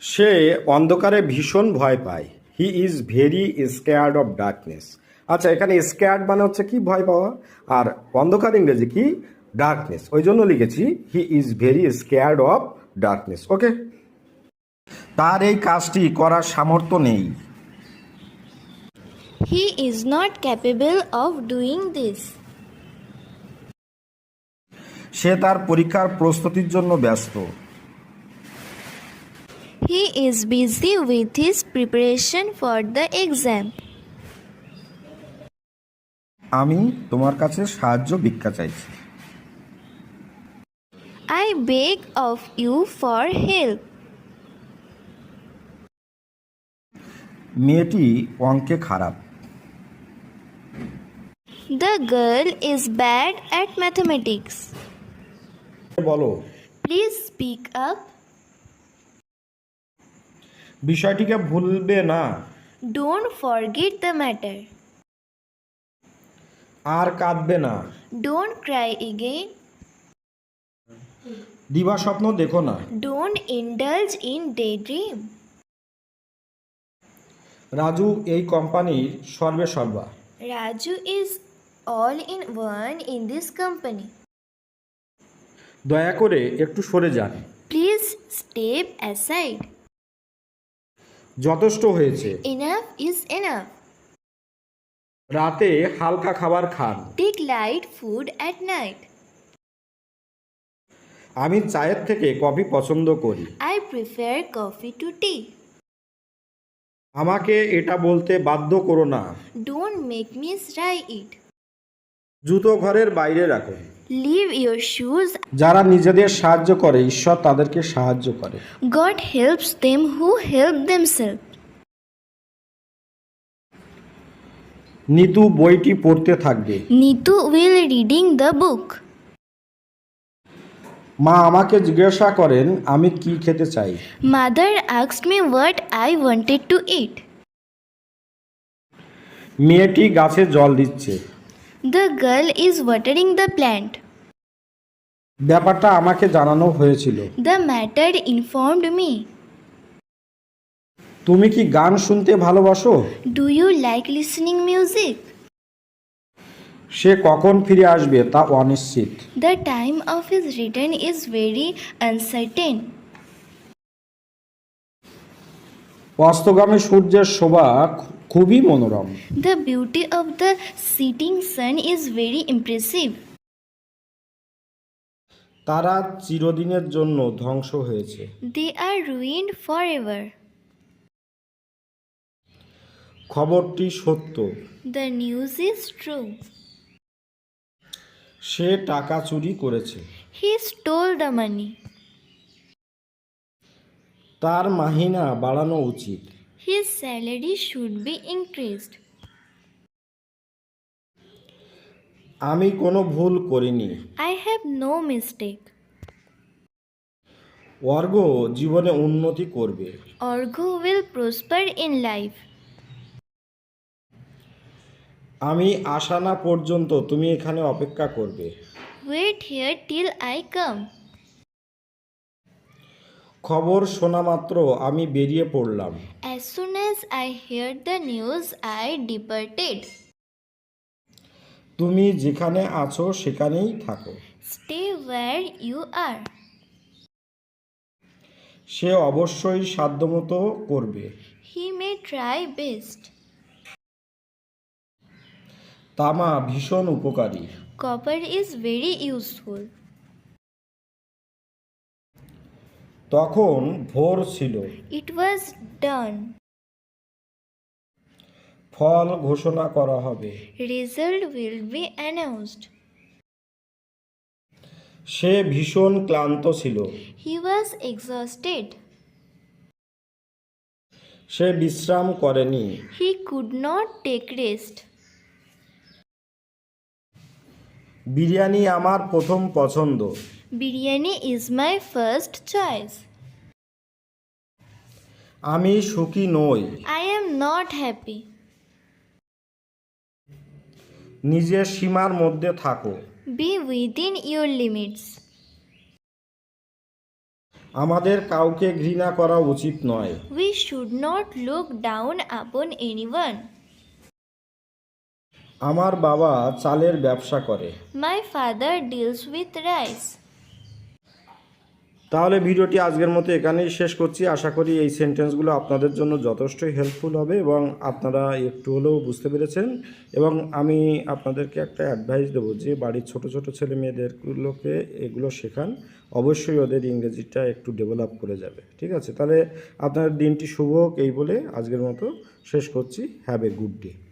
সে অন্ধকারে ভীষণ ভয় পায়। He is very scared of darkness আচ্ছা এখানে স্কেয়ার্ড মানে হচ্ছে কি ভয় পাওয়া? আর অন্ধকার ইংরেজি কি? ডার্কনেস ওই জন্য লিখেছি he is very scared of darkness okay তার এই কাজটি করার সামর্থ্য নেই। He is not capable of doing this সে তার পরীক্ষার প্রস্তুতির জন্য ব্যস্ত। He is busy with his preparation for the exam. আমি তোমার কাছে সাহায্য ভিক্ষা চাইছি I beg of you for help. মেয়েটি অঙ্কে খারাপ The girl is bad at mathematics. বলো Please speak up. বিষয়টিকে ভুলবে না। ডোন্ট ফরগেট দ্য ম্যাটার আর কাঁদবে না। ডোন্ট ক্রাই এগেইন দিবা স্বপ্ন দেখো না। Don't indulge in day dream Raju এই কোম্পানির সর্বে সর্বা। Raju is all in one in this company দয়া করে একটু সরে যান। প্লিজ স্টেপ অ্যাসাইড যথেষ্ট হয়েছে। Enough is enough. রাতে হালকা খাবার খান। Take light food at night আমি চায়ের থেকে কফি পছন্দ করি। I prefer coffee to tea আমাকে এটা বলতে বাধ্য করো না। Don't make me say it জুতো ঘরের বাইরে রাখো লিভ ইউর শুজ যারা নিজেদের সাহায্য করে ঈশ্বর তাদেরকে সাহায্য করে। God helps them who help them self Nitu বইটি পড়তে থাকবে। Nitu will reading the book মা আমাকে জিজ্ঞাসা করেন আমি কি খেতে চাই? Mother asks me what I wanted to eat মেয়েটি গাছে জল দিচ্ছে। The girl is watering the plant ব্যাপারটা আমাকে জানানো হয়েছিল। দ্য ম্যাটার ইনফর্মড মি তুমি কি গান শুনতে ভালোবাসো? Do you like listening music সে কখন ফিরে আসবে তা অনিশ্চিত। The time of his return is very uncertain অস্তগামী সূর্যের শোভা খুবই মনোরম। The beauty of the sitting sun is very impressive তারা চিরদিনের জন্য ধ্বংস হয়েছে। দে আর রুইন্ড ফরএভার খবরটি সত্য। দ্য নিউজ ইজ ট্রু সে টাকা চুরি করেছে। হি স্টোল দ্য মানি তার মাহিনা বাড়ানো উচিত। His salary should be increased আমি কোনো ভুল করিনি। I have no mistake Argha জীবনে উন্নতি করবে। Argha will prosper in life আমি আসা না পর্যন্ত তুমি এখানে অপেক্ষা করবে। Wait here till I come খবর শোনা মাত্র আমি বেরিয়ে পড়লাম। As soon as I heard the news I departed. তুমি যেখানে আছো সেখানেই থাকো। স্টে where ইউ আর সে অবশ্যই সাধ্যমতো করবে। হি মে ট্রাই বেস্ট তামা ভীষণ উপকারী। কপার ইজ ভেরি ইউজফুল তখন ভোর ছিল। ইট ওয়াজ ডান ফল ঘোষণা করা হবে। রেজাল্ট উইল বি অ্যানাউন্সড সে ভীষণ ক্লান্ত ছিল। হি ওয়াজ এক্সস্টেড সে বিশ্রাম করেনি। He could not take rest biryani আমার প্রথম পছন্দ। Biryani is my first choice আমি সুখী নই। আই এম নট হ্যাপি নিজের সীমার মধ্যে থাকো। বি উইদিন ইউর লিমিটস আমাদের কাউকে ঘৃণা করা উচিত নয়। We should not look down upon any আমার বাবা চালের ব্যবসা করে। My father deals with rice তাহলে ভিডিওটি আজকের মতো এখানেই শেষ করছি। আশা করি এই সেন্টেন্সগুলো আপনাদের জন্য যথেষ্টই হেল্পফুল হবে এবং আপনারা একটু হলেও বুঝতে পেরেছেন। এবং আমি আপনাদেরকে একটা অ্যাডভাইস দেবো যে, বাড়ির ছোট ছোট ছেলে মেয়েদেরগুলোকে এগুলো শেখান। অবশ্যই ওদের ইংরেজিটা একটু ডেভেলপ করে যাবে। ঠিক আছে? তাহলে আপনার দিনটি শুভ হোক, এই বলে আজকের মতো শেষ করছি। Have a good day